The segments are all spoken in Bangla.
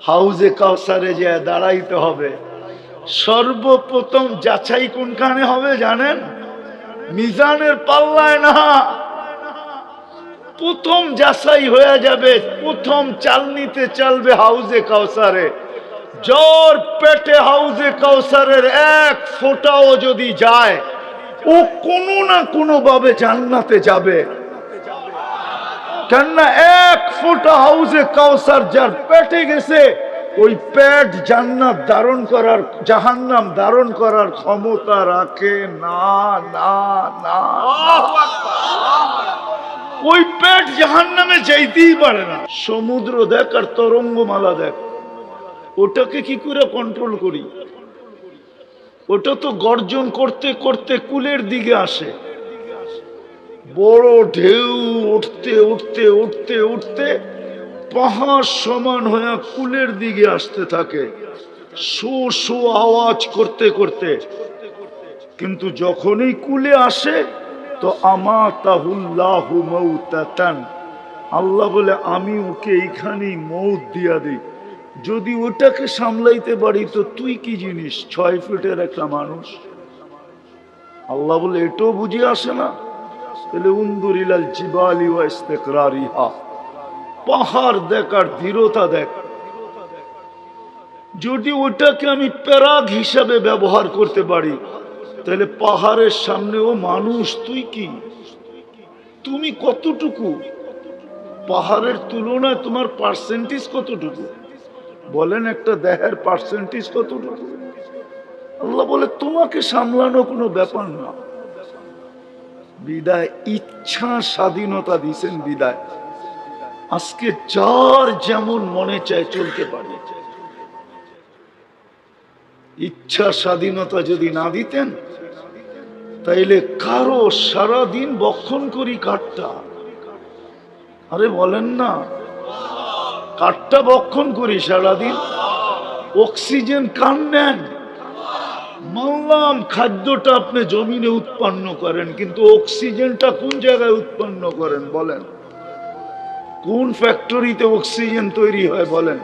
হাউজে কাউসারে যে দাঁড়াইতে হবে। সর্বপ্রথম যাচাই কোনখানে হবে জানেন? মিজানের পাল্লায় না। প্রথম যাচাই হয়ে যাবে, প্রথম চালনিতে চালবে হাউজে কাউসারে। জ্বর পেটে হাউজে কাউসারের এক ফোঁটাও যদি যায়, ও কোনো না কোনো ভাবে জান্নাতে যাবে। কেননা এক ফোঁটা হাউজে কাউসার যার পেটে গেছে, ওই পেট জান্নাত ধারণ করার, জাহান্নাম ধারণ করার ক্ষমতা রাখে। না না না ওই পেট জাহান্নামে যাইতেই পারে না। সমুদ্র দেখ আর তরঙ্গমালা দেখ। ওটাকে কি করে কন্ট্রোল করি? ওটা তো গর্জন করতে করতে কুলের দিকে আসে। বড় ঢেউ উঠতে উঠতে উঠতে উঠতে পাহাড় সমান হয়ে কুলের দিকে আসতে থাকে। শো শো আওয়াজ করতে করতে। কিন্তু যখনই কুলে আসে, তো আমা আল্লাহ বলে, আমি ওকে এইখানেই মৌত দিয়া দিই। যদি ওটাকে সামলাইতে পারি, তো তুই কি জিনিস? ছয় ফিটের একটা মানুষ? আল্লাহ বলে, এটাও বুঝে আসে না। পাহাড় দেখ আর দৃঢ়তা দেখ। যদি ওটাকে আমি প্যারাগ হিসাবে ব্যবহার করতে পারি, তাহলে পাহাড়ের সামনেও মানুষ, তুই কি? তুমি কতটুকু? পাহাড়ের তুলনায় তোমার পার্সেন্টেজ কতটুকু? বলেন একটা দেহের পার্সেন্টেজ কতটুকু? আল্লাহ বলে, তোমাকে সামলানো কোনো ব্যাপার না। বিদায়, ইচ্ছা স্বাধীনতা দিছেন বিদায়। আজকে যার যেমন মনে চায় চলতে পারে। ইচ্ছা স্বাধীনতা যদি না দিতেন, তাইলে কারও সারা দিন বক্ষণ করি কাঠটা। আরে বলেন না, কাঠটা বক্ষণ করি সারাদিন, অক্সিজেন কান নেন? মানলাম খাদ্যটা আপনি জমিনে উৎপন্ন করেন, কিন্তু অক্সিজেনটা কোন জায়গায় উৎপন্ন করেন বলেন? কোন ফ্যাক্টরিতে অক্সিজেন তৈরি হয় বলেন?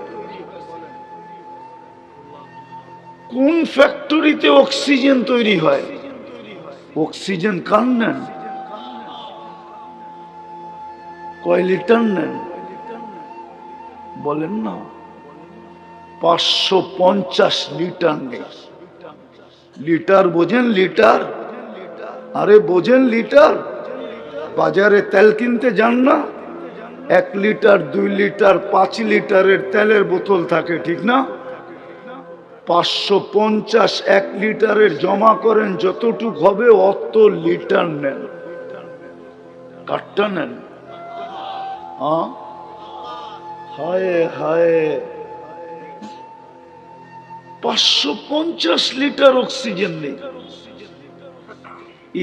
কোন ফ্যাক্টরিতে অক্সিজেন তৈরি হয়? অক্সিজেন কান নেন? কয় লিটার নেন? বলেন না। পাঁচশো পঞ্চাশ লিটার নেই। লিটার বোঝেন লিটার? আরে বোঝেন লিটার। বাজারে তেল কিনতে যান না? এক লিটার, দুই লিটার, পাঁচ লিটারের তেলের বোতল থাকে, ঠিক না? পাঁচশো পঞ্চাশ এক লিটারের জমা করেন, যতটুক হবে অত লিটার নেন। কাঠটা নেন। হ্যাঁ হায়। পাঁচশো পঞ্চাশ লিটার অক্সিজেন নেই।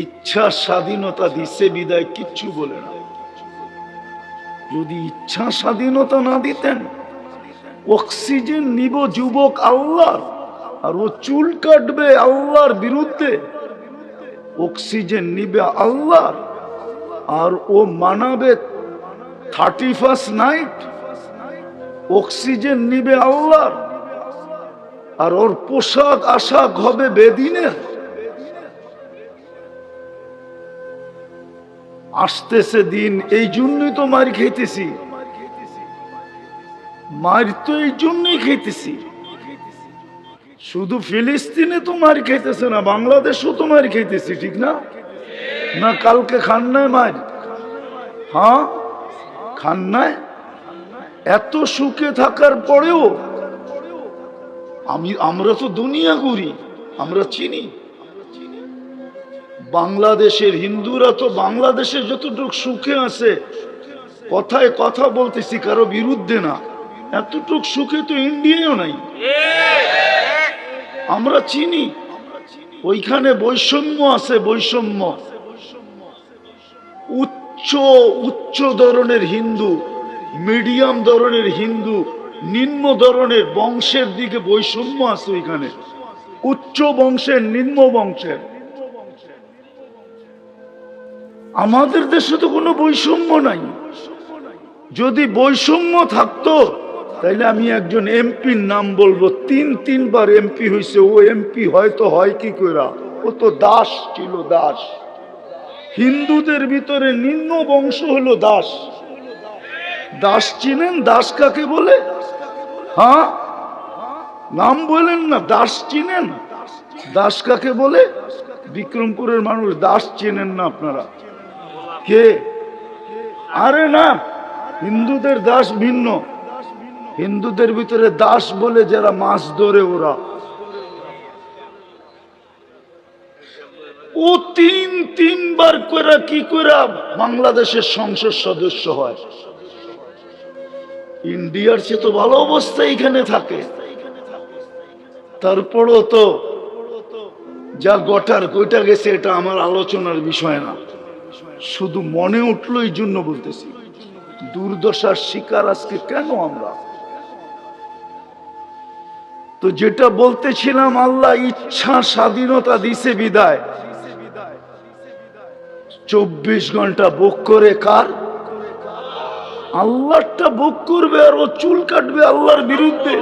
ইচ্ছা স্বাধীনতা দিছে, বিদায় কিচ্ছু বলে না। যদি ইচ্ছা স্বাধীনতা না দিতেন, অক্সিজেন নিব যুবক আল্লাহর, আর ও চুল কাটবে আল্লাহর বিরুদ্ধে, অক্সিজেন নিবে আল্লাহর, আর ও মানাবে থার্টি ফার্স্ট নাইট, অক্সিজেন নিবে আল্লাহর। আর ওর পোশাক আশাক হবে বেদিনের। আসতেছে দিন, এই জন্যই তো মার খেতেছি। মার তো এই জন্যই খেতেছি। শুধু ফিলিস্তিনে তো মার খেতেছে না, বাংলাদেশও তো মার খেতেছি, ঠিক না? না কালকে খান্নায় মার? হ্যাঁ? খান্নায়? এত সুখে থাকার পরেও আমি, আমরা তো দুনিয়া ঘুরি, আমরা চিনি। বাংলাদেশের হিন্দুরা তো বাংলাদেশে যতটুকু সুখে আছে, কথায় কথা বলতেছি, কারও বিরুদ্ধে না। এতটুক সুখে তো ইন্ডিয়াও নাই। আমরা চিনি, ওইখানে বৈষম্য আছে, বৈষম্য। উচ্চ উচ্চ ধরনের হিন্দু, মিডিয়াম ধরনের হিন্দু নিম্ন ধরনের বংশের দিকে বৈষম্য আছে ওইখানে। উচ্চ বংশের, নিম্ন বংশের। আমাদের দেশে তো কোনো বৈষম্য নাই। যদি বৈষম্য থাকতো, তাইলে আমি একজন এমপির নাম বলব। তিন, তিনবার এমপি হয়েছে ও এমপি হয়তো হয় কি কইরা। ও তো দাস ছিল, দাস। হিন্দুদের ভিতরে নিম্ন বংশ হলো দাস। দাস চিনেন? দাস কাকে বলে? হ্যাঁ? নাম বলেন না, দাস চিনেন? দাস কাকে বলে? বিক্রমপুরের মানুষ, দাস চেনেন না আপনারা। কে? আরে না, হিন্দুদের দাস ভিন্ন। হিন্দুদের ভিতরে দাস বলে যারা মাছ ধরে ওরা। ও তিন, তিনবার করে কি করে বাংলাদেশের সংসদ সদস্য হয়। ইন্ডিয়ার চেয়ে তো ভালো অবস্থা এখানে থাকে। তারপরও তো যা গটার কইটা গেছে, এটা আমার আলোচনার বিষয় না। শুধু মনে উঠল এই জন্য বলতেছি, দুর্দশার শিকার আজকে কেন আমরা? তো যেটা বলতেছিলাম, আল্লাহ ইচ্ছা স্বাধীনতা দিছে বিদায়। চব্বিশ ঘণ্টা বুক করে কার? আল্লাহটা বুক করবে আর ও চুল কাটবে আল্লাহর বিরুদ্ধে।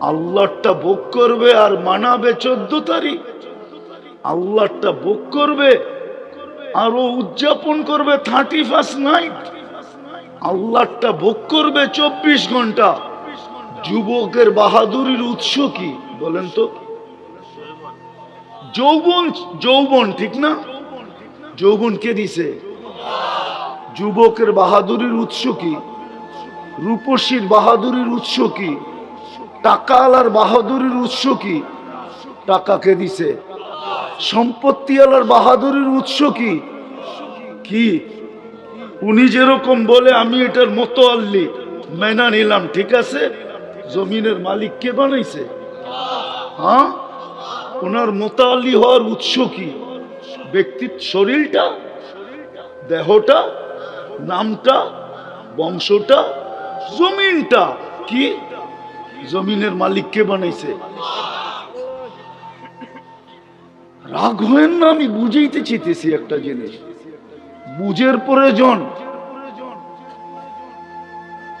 আল্লাহটা বুক করবে আর মানাবে চোদ্দ তারিখ। আল্লাহটা বুক করবে আর ও উদযাপন করবে থার্টি ফার্স্ট নাইট আল্লাহটা ভোগ করবে চব্বিশ ঘণ্টা। যুবকের বাহাদুরির উৎস কি বলেন তো? যৌবন যৌবন ঠিক না? যৌবন কে দিছে? যুবকের বাহাদুরির উৎস কি? রূপসীর বাহাদুরির উৎস কি? টাকা আলার বাহাদুরির উৎস কি? টাকাকে দিছে? সম্পত্তি আলার বাহাদুরির উৎস কি? কি? উনি যেরকম বলে, আমি এটার মতো আল্লি, মেনা নিলাম, ঠিক আছে? জমিনের মালিক কে বানাইছে? হ্যাঁ? ওনার মোতাল্লি হওয়ার উৎস কি? ব্যক্তির শরীরটা? দেহটা? নামটা, বংশটা, জমিনটা। কি? জমিনের মালিক কে বানাইছে? রাগ হয়েন না, আমি বুঝাইতে চেতেছি একটা জিনিস। বুঝের প্রয়োজন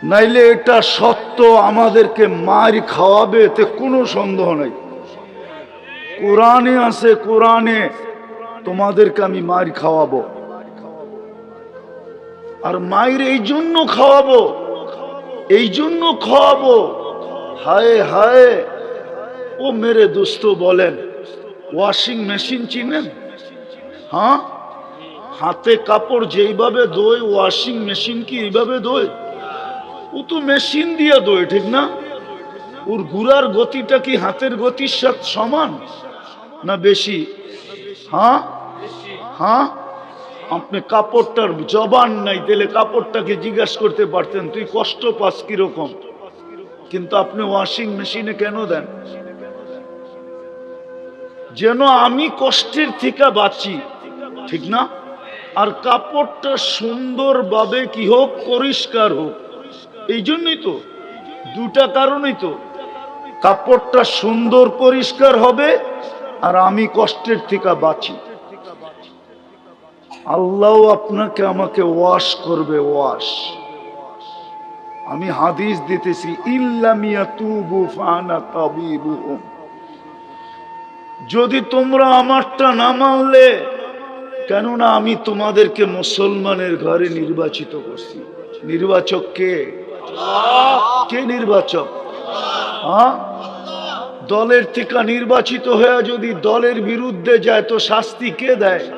নাইলে এটা সত্য, আমাদেরকে মার খাওয়াবে, এতে কোনো সন্দেহ নাই। কোরআনে আছে, কোরআনে তোমাদেরকে আমি মার খাওয়াবো। আর মায়ের এই জন্য খাওয়াবো, এই জন্য খাওয়াবো। হায় হায়। ও মেরে দোস্ত বলেন ওয়াশিং মেশিন চিনেন? হ্যাঁ? হাতে কাপড় যেইভাবে দোয় ওয়াশিং মেশিন কি এইভাবে দোয়? ও তো মেশিন দিয়ে দোয়, ঠিক না? ওর ঘুরার গতিটা কি হাতের গতির সাথে সমান না বেশি? হ্যাঁ? হ্যাঁ? আপনি কাপড়টার জবান নাই, তাহলে কাপড়টাকে জিজ্ঞাসা করতে পারতেন, তুই কষ্ট পাস কীরকম? কিন্তু আপনি ওয়াশিং মেশিনে কেন দেন? যেন আমি কষ্টের থেকে বাঁচি, ঠিক না? আর কাপড়টা সুন্দরভাবে কি হোক, পরিষ্কার হোক, এই জন্যই তো, দুটা কারণই তো। কাপড়টা সুন্দর, পরিষ্কার হবে, আর আমি কষ্টের থেকে বাঁচি। আল্লাহ আপনাকে আমাকে ওয়াশ করবে, ওয়াশ। আমি হাদিস দিতেছি যদি তোমরা আমারটা না মানলে, কেননা আমি তোমাদেরকে মুসলমানের ঘরে নির্বাচিত করছি। নির্বাচক কে? কে নির্বাচক? দলের থেকে নির্বাচিত হয়ে যদি দলের বিরুদ্ধে যায়, তো শাস্তি কে দেয়?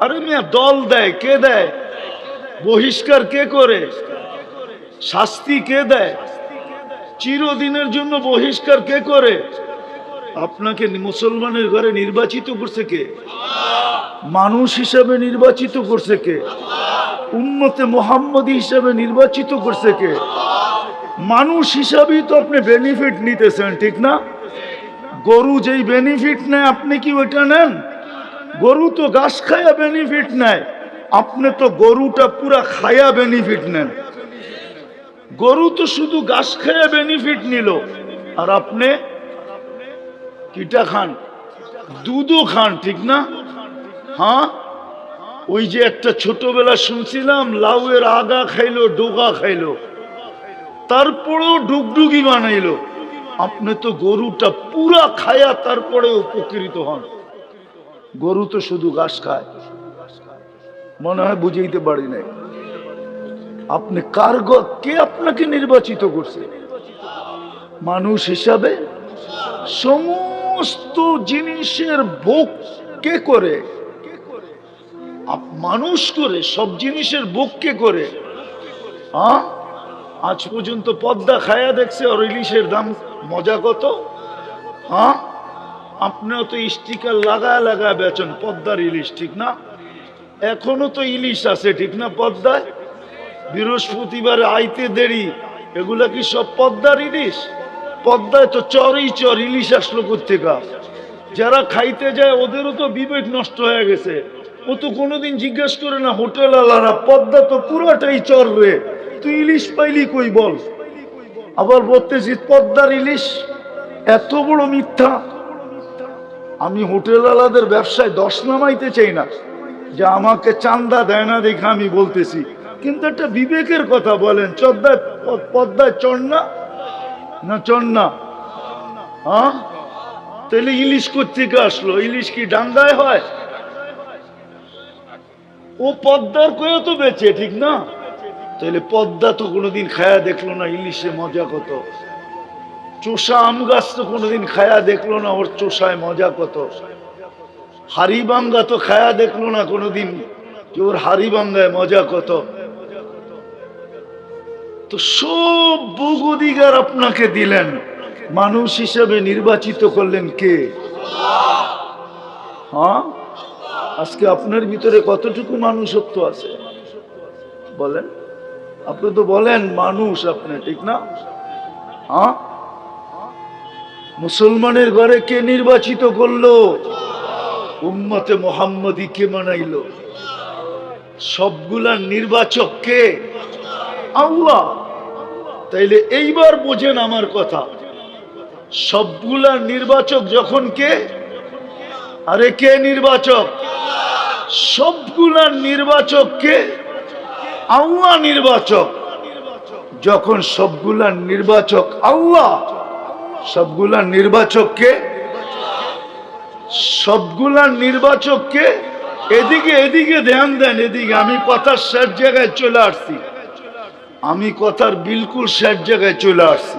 আরে মিয়া, দল দেয়, কে দেয়? বহিষ্কার কে করে? শাস্তি কে দেয়? চিরদিনের জন্য বহিষ্কার কে করে? আপনাকে মুসলমানের ঘরে নির্বাচিত করছে কে? মানুষ হিসাবে নির্বাচিত করছে কে? উম্মতে মোহাম্মদী হিসাবে নির্বাচিত করছে কে? মানুষ হিসাবেই তো আপনি বেনিফিট নিতেছেন, ঠিক না? গরু যেই বেনিফিট নেয়, আপনি কি ওইটা নেন? গরু তো ঘাস খায়া বেনিফিট নেয় আপনি তো গরুটা পুরা খায়া বেনিফিট নেন। গরু তো শুধু ঘাস খায়া বেনিফিট নিল। আর আপনি কিটা খান? দুধও খান, ঠিক না? হ্যাঁ? ওই যে একটা ছোটবেলা শুনছিলাম, লাউয়ের আগা খাইলো, ডোগা খাইলো। তারপরেও ডুগডুগি বানাইলো। আপনি তো গরুটা পুরা খায়া তারপরে উপকৃত হন। গরু তো শুধু ঘাস খায়। মনে হয় বুঝাইতে পারি নাই। আপনি কার কে আপনাকে নির্বাচিত করছে? মানুষ হিসাবে সমস্ত জিনিসের ভোগ কে করে? মানুষ করে, সব জিনিসের ভোগ কে করে? আজ পর্যন্ত পদ্মা খায়া দেখছে আর ইলিশের দাম মজা কত? হ্যাঁ আপনিও তো স্টিকার লাগায় লাগায় বেচেন, পদ্মার ইলিশ, ঠিক না? এখনও তো ইলিশ আছে, ঠিক না পদ্মায়? বৃহস্পতিবারে আইতে দেরি, এগুলা কি সব পদ্মার ইলিশ? পদ্মায় তো চরই চর, ইলিশ আসলো কোথেকা যারা খাইতে যায়, ওদেরও তো বিবেক নষ্ট হয়ে গেছে। ও তো কোনোদিন জিজ্ঞেস করে না হোটেল আলারা পদ্মা তো পুরোটাই চর রে, তুই ইলিশ পাইলি কই বল? আবার বলতেছি পদ্মার ইলিশ এত বড় মিথ্যা। আমি হোটেলওয়ালাদের ব্যবসায় দশ নামাইতে চাই না। যে আমাকে চান্দা দেয় না দেখে আমি বলতেছি। কিন্তু একটা বিবেকের কথা বলেন চদ্দায় পদ্মায় চড় না? না চড় না? হ্যাঁ? তাহলে ইলিশ কোথেকে আসলো? ইলিশ কি ডাঙ্গায় হয়? ও পদ্মার কয়ে তো বেচে, ঠিক না? তাহলে পদ্মা তো কোনোদিন খায়া দেখল না ইলিশে মজা কত। চোষা আম গাছ তো কোনোদিন খায়া দেখল না, ওর চোষায় মজা কত? হারিবাঙ্গা তো খায়া দেখল না কোনোদিন, যে ওর হারিবাঙ্গায় মজা কত? তো সব ভোগ আপনাকে দিলেন, মানুষ হিসেবে নির্বাচিত করলেন কে? হ্যাঁ? আজকে আপনার ভিতরে কতটুকু মানুষত্ব আছে? বলেন। আপনি তো বলেন মানুষ আপনি, ঠিক না? হ্যাঁ? মুসলমানের ঘরে কে নির্বাচিত করল? উম্মতে মোহাম্মদী কে মানাইলো সবগুলার নির্বাচক কে? আল্লাহ। তাইলে এইবার বোঝেন আমার কথা। সবগুলার নির্বাচক যখন কে? আরে কে নির্বাচক? সবগুলার নির্বাচক কে? আল্লাহ নির্বাচক। যখন সবগুলার নির্বাচক, আল্লাহ। সবগুলার নির্বাচককে সবগুলার নির্বাচককে এদিকে এদিকে ধ্যান দেন, এদিকে। আমি কথার শেষ জায়গায় চলে আসছি। আমি কথার বিলকুল শেষ জায়গায় চলে আসছি।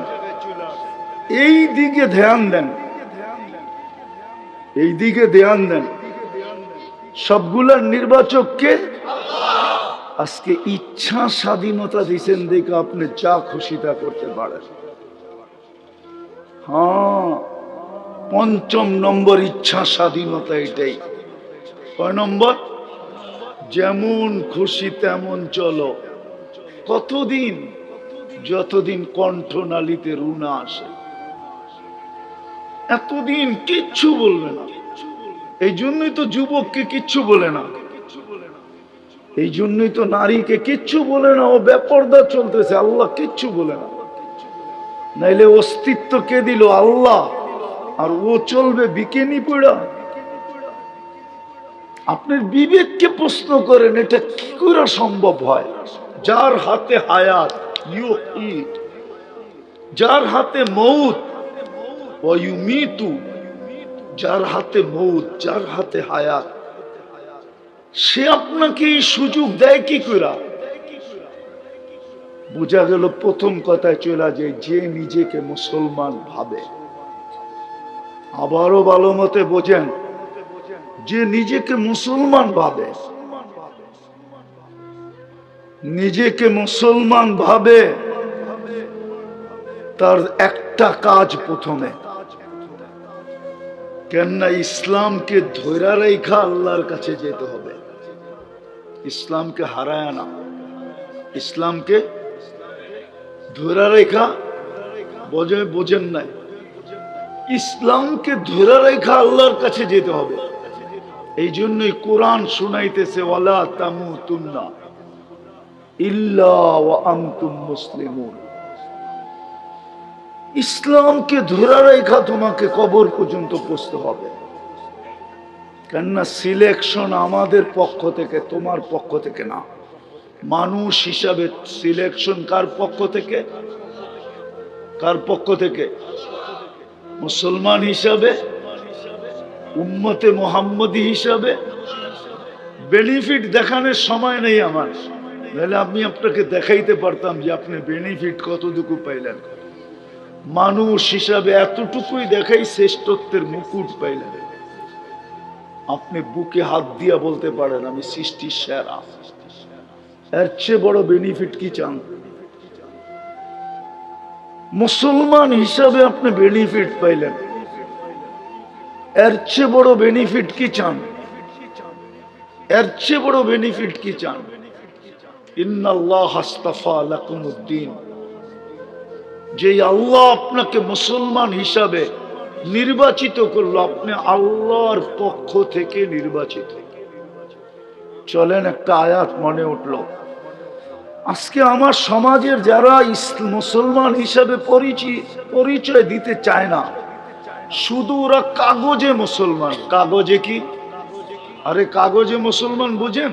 এই দিকে ধ্যান দেন। এই দিকে ধ্যান দেন। সবগুলার নির্বাচককে আজকে ইচ্ছা স্বাধীনতা দিচ্ছেন দেখে আপনি যা খুশি তা করতে পারেন। হ্যাঁ পঞ্চম নম্বর ইচ্ছা স্বাধীনতা এটাই। কয় নম্বর? যেমন খুশি তেমন চলো। কতদিন? যতদিন কণ্ঠনালীতে রুনা আসে। এতদিন কিচ্ছু বলবে না। এই জন্যই তো যুবককে কিচ্ছু বলে না। এই জন্যই তো নারীকে কিচ্ছু বলে না। ও বেপর্দা চলতেছে। আল্লাহ কিচ্ছু বলে না। নাইলে অস্তিত্ব কে দিল? আল্লাহ। আর ও চলবে বিকেনি পড়া। আপনার বিবেককে প্রশ্ন করেন, এটা কি করে সম্ভব হয়? যার হাতে হায়াত যার হাতে মিতু। যার হাতে মৌত, যার হাতে হায়াত। সে আপনাকে এই সুযোগ দেয় কি করে? বোঝা গেল প্রথম কথায় চলে যায় যে নিজেকে মুসলমান ভাবে। আবারও ভালো মতে বোঝেন, যে নিজেকে মুসলমান ভাবে। নিজেকে মুসলমান ভাবে, তার একটা কাজ প্রথমে। কেননা ইসলামকে ধৈরা রেখা আল্লাহর কাছে যেতে হবে। ইসলামকে হারায় না ইসলামকে ধৈরা রেখা, বোঝে বোঝেন নাই। ইসলামকে ধৈরা রেখা আল্লাহর কাছে যেতে হবে। এই জন্যই কোরআন শুনাইতেছে, ওয়ালা ওয়া মুসলিমুন। ইসলামকে ধরা রেখা তোমাকে কবর পর্যন্ত পৌঁছতে হবে। কেননা সিলেকশন আমাদের পক্ষ থেকে, তোমার পক্ষ থেকে না। মানুষ হিসাবে সিলেকশন কার পক্ষ থেকে? কার পক্ষ থেকে? মুসলমান হিসাবে? উম্মতে মোহাম্মদী হিসাবে? বেনিফিট দেখানোর সময় নেই আমার। নাহলে আমি আপনাকে দেখাইতে পারতাম যে আপনি বেনিফিট কতটুকু পাইলেন। মানুষ হিসাবে এতটুকুই দেখাই শ্রেষ্ঠত্বের মুকুট পাইলেন। আপনি বুকে হাত দিয়া বলতে পারেন, আমি সৃষ্টির সেরা। এর চেয়ে বড় বেনিফিট কি চান? মুসলমান হিসাবে আপনি বেনিফিট পাইলেন। এর চেয়ে বড় বেনিফিট কি চান? এর চেয়ে বড় বেনিফিট কি চান? যে আল্লাহ আপনাকে মুসলমান হিসাবে নির্বাচিত করল, আপনি আল্লাহর পক্ষ থেকে নির্বাচিত। চলেন একটা আয়াত মনে উঠল। আজকে আমার সমাজের যারা মুসলমান হিসাবে পরিচয় পরিচয় দিতে চায় না, শুধু ওরা কাগজে মুসলমান। কাগজে কি? আরে কাগজে মুসলমান বুঝেন?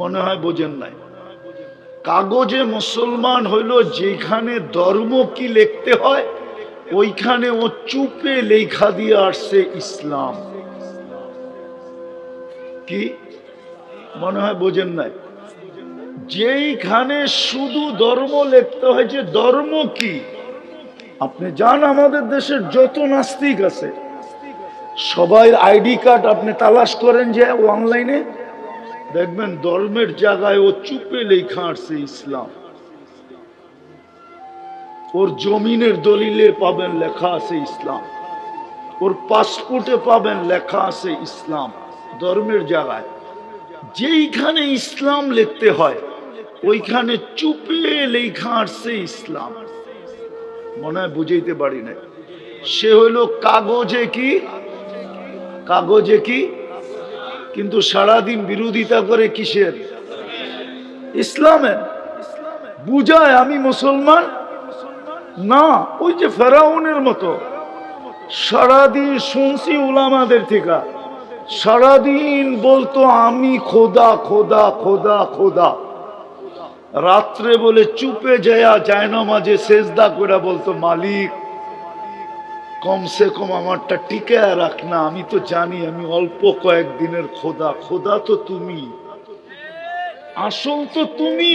মনে হয় বোঝেন নাই। কাগজে মুসলমান হইল যেখানে ধর্ম কি লিখতে হয়, ওইখানে ও চুপে লেখা দিয়ে আসছে ইসলাম। কি? মনে হয় বোঝেন নাই। যেইখানে শুধু ধর্ম লিখতে হয় যে ধর্ম কি? আপনি যান, আমাদের দেশের যত নাস্তিক আছে, সবাই আইডি কার্ড আপনি তালাশ করেন যে অনলাইনে। দেখবেন ধর্মের জায়গায় ও চুপে লেখা আসছে ইসলাম। ওর জমিনের দলিলে পাবেন লেখা আছে ইসলাম। ওর পাসপোর্টে পাবেন লেখা আছে ইসলাম, ধর্মের জায়গায়। যেইখানে ইসলাম লিখতে হয় ওইখানে চুপে লেখা আসছে ইসলাম। মনে হয় বুঝাইতে পারি না সে হইল কাগজে কি? কাগজে কি? কিন্তু সারাদিন বিরোধিতা করে কিসের? ইসলামের। বুঝায় আমি মুসলমান? না, ওই যে ফেরাউনের মতো। সারাদিন শুনছি উলামাদের থেকে। সারাদিন বলতো, আমি খোদা খোদা খোদা খোদা। রাত্রে বলে চুপে যায় যায় না মাঝে সেজদা করে বলতো, মালিক, কমসে কম আমারটা টিকে রাখ না, আমি তো জানি আমি অল্প কয়েকদিনের খোদা খোদা তো তুমি। আসল তো তুমি,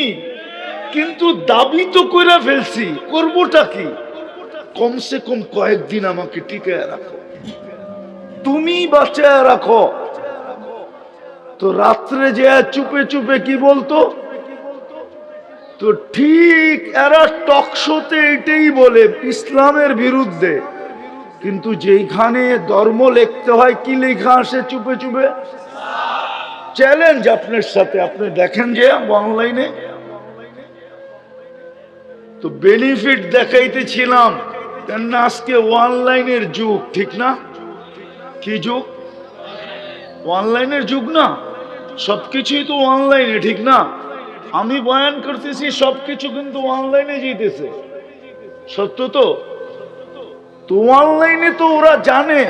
কিন্তু দাবি তো করে ফেলছি, করবোটা কি? কমসে কম কয়েকদিন আমাকে টিকে রাখো। তুমি বাঁচায় রাখো। তো রাত্রে যে চুপে চুপে কি বলতো? তো ঠিক এরা টকশোতে এটাই বলে ইসলামের বিরুদ্ধে। কিন্তু যেইখানে ধর্ম লিখতে হয়, কি লেখা আসে চুপে চুপে? চ্যালেঞ্জ আপনার সাথে। আপনি দেখেন যে অনলাইনে তো বেনিফিট দেখাইতেছিলাম। কেননা আজকে অনলাইনের যুগ, ঠিক না? কি যুগ? অনলাইনের যুগ না। সবকিছুই তো অনলাইনে ঠিক না? আমি বয়ান করতেছি, সবকিছু কিন্তু অনলাইনে যেতেছে সত্য তো? তো অনলাইনে তো ওরা জানে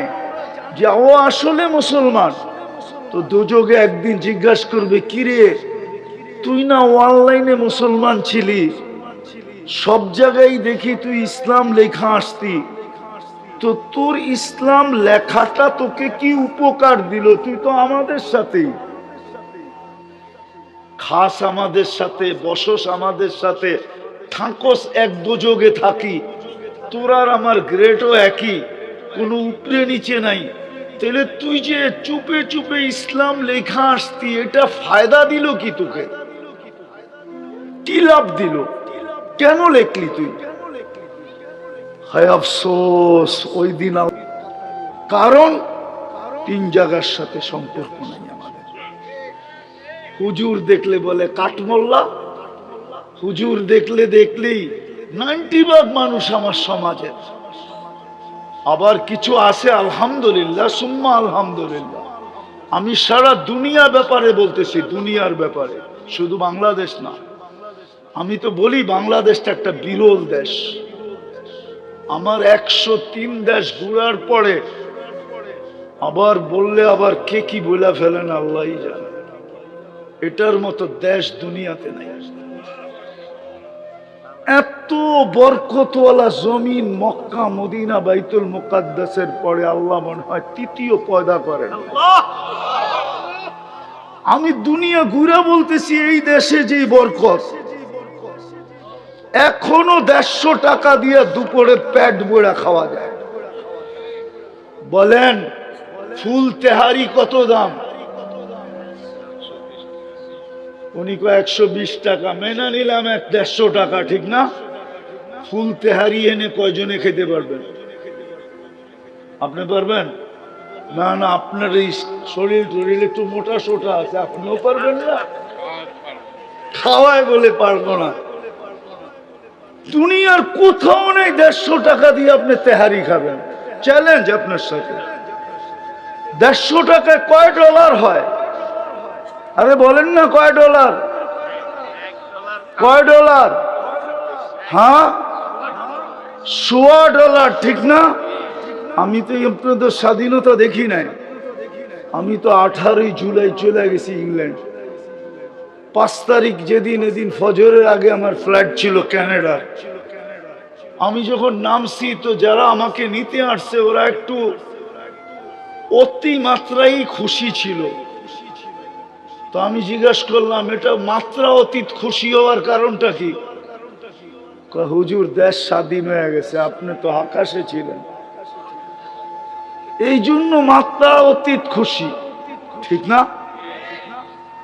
যে ও আসলে মুসলমান। তো দুযোগে একদিন জিজ্ঞাসা করবে, কিরে, তুই না অনলাইনে মুসলমান ছিলি? সব জায়গায় দেখি তুই ইসলাম লেখা আসতি। তো তোর ইসলাম লেখাটা তোকে কি উপকার দিল? তুই তো আমাদের সাথেই। খাস আমাদের সাথে, বসস আমাদের সাথে, থাকস এক দুযোগে থাকি। তোর আর আমার গ্রেটও একই, কোনো উপরে নিচে নাই। তাহলে তুই যে চুপে চুপে ইসলাম লেখা আসতি, এটা ফায়দা দিল কি তোকে? কি লাভ দিল? কেন লেখলি তুই? হায় আফসোস, ওই দিন কারণ তিন জায়গার সাথে সম্পর্ক নাই। হুজুর দেখলে বলে কাঠমোল্লা। হুজুর দেখলে দেখলেই নাইনটি ভাগ মানুষ আমার সমাজের। আবার কিছু আছে, আলহামদুলিল্লাহ, সুম্মা আলহামদুলিল্লাহ। আমি সারা দুনিয়া ব্যাপারে বলতেছি, দুনিয়ার ব্যাপারে, শুধু বাংলাদেশ না। আমি তো বলি বাংলাদেশটা একটা বিরল দেশ। আমার একশো তিন দেশ ঘুরার পরে আবার বললে আবার কে কি বলে ফেলেন আল্লাহ জানে। এটার মতো দেশ দুনিয়াতে নাই। এত বরকতওয়ালা জমিন মক্কা, মদিনা, বাইতুল মুকাদ্দাসের পরে আল্লাহ মনে হয় তৃতীয় পয়দা করেন। আমি দুনিয়া ঘুরে বলতেছি, এই দেশে যে বরকত। এখনও দেড়শো টাকা দিয়ে দুপুরে প্যাট বড়া খাওয়া যায়। বলেন, ফুল তেহারি কত দাম? উনি কো একশো বিশ টাকা। মেনে নিলাম এক, দেড়শো টাকা, ঠিক না? ফুল তেহারি এনে কয়জনে খেতে পারবেন? আপনি পারবেন? না না, আপনার এই শরীর টরিল একটু মোটা সোটা আছে, আপনিও পারবেন না। খাওয়ায় বলে পারব না। দুনিয়ার কোথাও নেই দেড়শো টাকা দিয়ে আপনি তেহারি খাবেন। চ্যালেঞ্জ আপনার সাথে। দেড়শো টাকায় কয় ডলার হয়? আরে বলেন না কয় ডলার? কয় ডলার? হ্যাঁ? সোয়া ডলার, ঠিক না? আমি তো আপনাদের স্বাধীনতা দেখি নাই। আমি তো আঠারোই জুলাই চলে গেছি ইংল্যান্ড। পাঁচ তারিখ যেদিন এদিন ফজরের আগে আমার ফ্লাইট ছিল ক্যানাডার। আমি যখন নামছি তো যারা আমাকে নিতে আসছে, ওরা একটু অতি মাত্রাই খুশি ছিল। তো আমি জিজ্ঞাসা করলাম, এটা মাত্রা অতীত খুশি হওয়ার কারণটা কি? হুজুর, দেশ স্বাধীন হয়ে গেছে, আপনি তো আকাশে ছিলেন। এই জন্য মাত্রা অতীত খুশি, ঠিক না?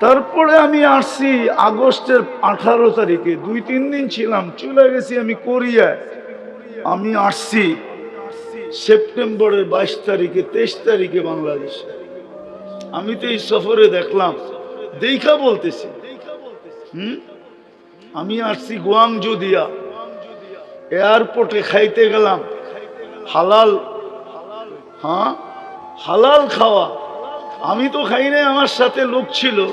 তারপরে আমি আসছি আগস্টের আঠারো তারিখে, দুই তিন দিন ছিলাম, চলে গেছি আমি কোরিয়ায় আমি আসছি সেপ্টেম্বরের বাইশ তারিখে, তেইশ তারিখে বাংলাদেশে। আমি তো এই সফরে দেখলাম দেখা বলতেছি। হুম? আমি আসছি গুয়াংজু দিয়া। এয়ারপোর্টে খাইতে গেলাম। হালাল। হ্যাঁ? হালাল খাওয়া। আমি তো খাই নাই, আমার সাথে লোক ছিল।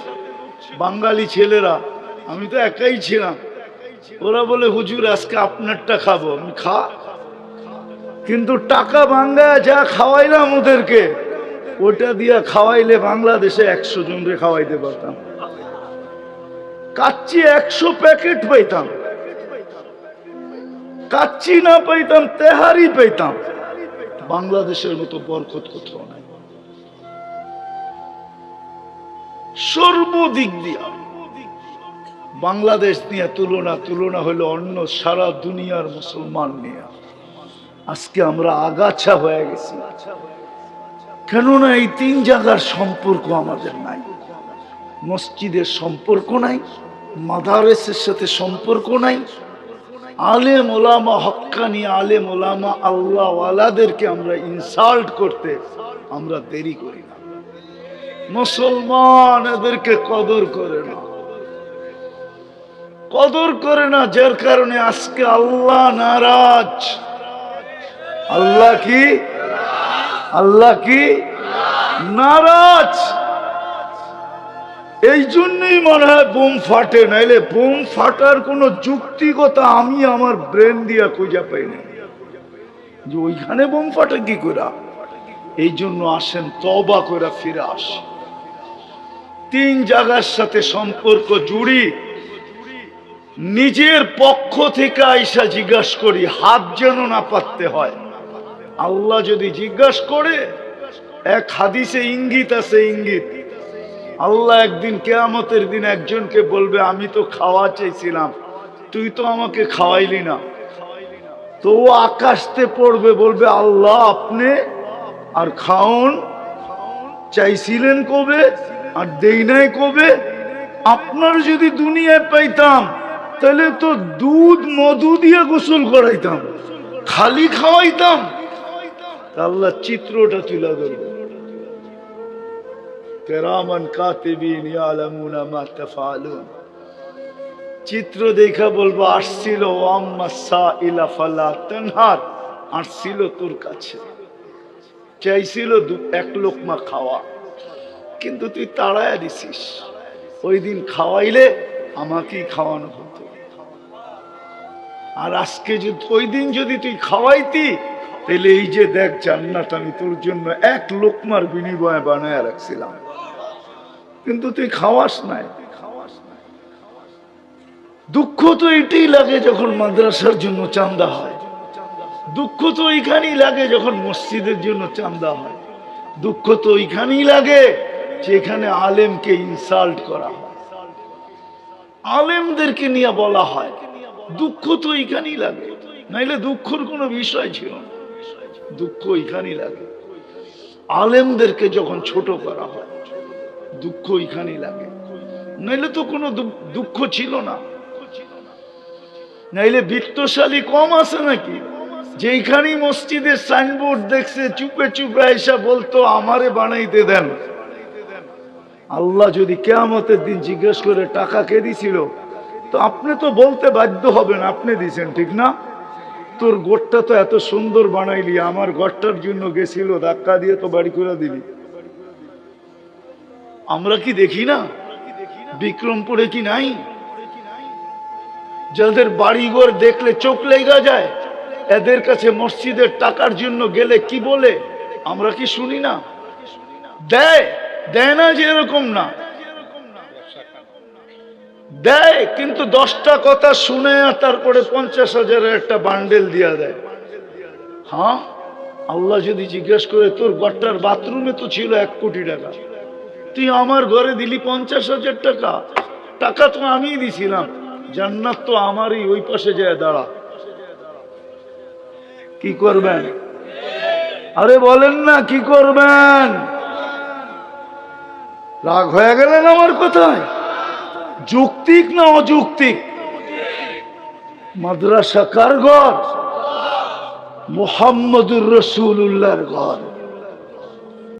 বাঙালি ছেলেরা। আমি তো একাই ছিলাম। ওরা বলে, হুজুর, আজকে আপনারটা খাব। আমি খা। কিন্তু টাকা বাঙ্গায় যা খাওয়াইলাম ওদেরকে। ওটা দিয়া খাওয়াইলে বাংলাদেশে একশো জনকে খাওয়াইতে পারতাম। কাচ্চি একশো প্যাকেট পাইতাম। কাচ্চি না পাইতাম, তেহারি পাইতাম। বাংলাদেশের মতো বরকত কোথাও নাই। সর্বদিক দিয়া বাংলাদেশ নিয়ে তুলনা তুলনা হলো অন্য সারা দুনিয়ার মুসলমান নিয়ে। আজকে আমরা আগাছা হয়ে গেছি। কেননা এই তিন জায়গার সম্পর্ক আমাদের নাই। মসজিদের সম্পর্ক নাই, মাদারেসের সাথে সম্পর্ক নাই। আলেম ওলামা হক্কানি আলেম ওলামা আল্লাহওয়ালাদেরকে আমরা ইনসাল্ট করতে আমরা দেরি করি না। মুসলমান এদেরকে কদর করে না। কদর করে না যার কারণে আজকে আল্লাহ নারাজ। আল্লাহ কি? আল্লাহ কি? নারাজ। এই জন্যই মনে হয় বোম ফাটে, নাইলে বোম ফাটার কোনো যুক্তিগতা আমি আমার ব্রেন দিয়া খুঁজে পাই না। যে ওইখানে বোম ফাটে কি করে এই জন্য আসেন তবা করে ফিরে আসে। তিন জায়গার সাথে সম্পর্ক জুড়ি। নিজের পক্ষ থেকে আইসা জিজ্ঞাসা করি, হাত যেন না পাততে হয়। আল্লাহ যদি জিজ্ঞাসা করে, এক হাদিসে ইঙ্গিত আছে, ইঙ্গিত। আল্লাহ একদিন কেয়ামতের দিন একজনকে বলবে, আমি তো খাওয়া চাইছিলাম, তুই তো আমাকে খাওয়াইলি না। তো ও আকাশতে পড়বে, বলবে, আল্লাহ, আপনি আর খাওন, চাইছিলেন কবে আর দেই নাই কবে? আপনার যদি দুনিয়ায় পাইতাম, তাহলে তো দুধ মধু দিয়ে গোসল করাইতাম, খালি খাওয়াইতাম। আল্লাহ চিত্রটা তুলে ধরবে চিত্র দেখা বলব, আসছিল আসছিল তোর কাছে। চাইছিল এক লোকমা খাওয়া। কিন্তু তুই তাড়ায়া দিছিস। ওই দিন খাওয়াইলে আমাকেই খাওয়ানো হতো। আর আজকে যদি, ওই দিন যদি তুই খাওয়াইতি তাহলে এই যে দেখ জান্নাত আমি তোর জন্য এক লোকমার বিনিময়ে বানায় রাখছিলাম। কিন্তু তুই খাওয়াস নাই দুঃখ তো এটাই লাগে যখন মাদ্রাসার জন্য চান্দা হয়। দুঃখ তো ওইখানেই লাগে যখন মসজিদের জন্য চান্দা হয়। দুঃখ তো ওইখানেই লাগে যেখানে আলেমকে ইনসাল্ট করা হয়। আলেমদেরকে নিয়ে বলা হয়। দুঃখ তো এইখানেই লাগে। নাইলে দুঃখর কোনো বিষয় ছিল না। দুঃখ এইখানেই লাগে। আলেমদেরকে যখন ছোট করা হয়, দুঃখ এইখানেই লাগে। নইলে তো কোনো দুঃখ ছিল না। নাইলে বিত্তশালী কম আছে নাকি? যেইখানেই মসজিদের সাইনবোর্ড দেখছে, চুপে চুপে এসে বলতো, আমারে বানাইতে দেন। আল্লাহ যদি কেয়ামতের দিন জিজ্ঞেস করে, টাকা কে দিছিল? তো আপনি তো বলতে বাধ্য হবেন, আপনি দিছেন, ঠিক না? তোর গোটটা তো এত সুন্দর বানাইলি, আমার ঘরটার জন্য গেছিল, ধাক্কা দিয়ে তো বাড়ি করে দিলি। আমরা কি দেখি না? বিক্রমপুরে কি নাই? যাদের বাড়িঘর দেখলে চোখ লেগা যায়, এদের কাছে মসজিদের টাকার জন্য গেলে কি বলে? আমরা কি শুনি না? দেয় দেয় না যে এরকম না। দেয়, কিন্তু দশটা কথা শুনে তারপরে পঞ্চাশ হাজারের একটা বান্ডেল দিয়া দেয়। হ্যাঁ আল্লাহ যদি জিজ্ঞেস করে, তোর ঘরটার বাথরুমে তো ছিল এক কোটি টাকা। তুই আমার ঘরে দিলি পঞ্চাশ হাজার টাকা। টাকা তো আমিই দিছিলাম। জান্নাত তো আমারই, ওই পাশে যায় দাঁড়া। কি করবেন? আরে বলেন না, কি করবেন? রাগ হয়ে গেলেন আমার কথায়? যৌক্তিক না অযৌক্তিক? মাদ্রাসা কার ঘর? মোহাম্মদুর রসুল্লাহর ঘর।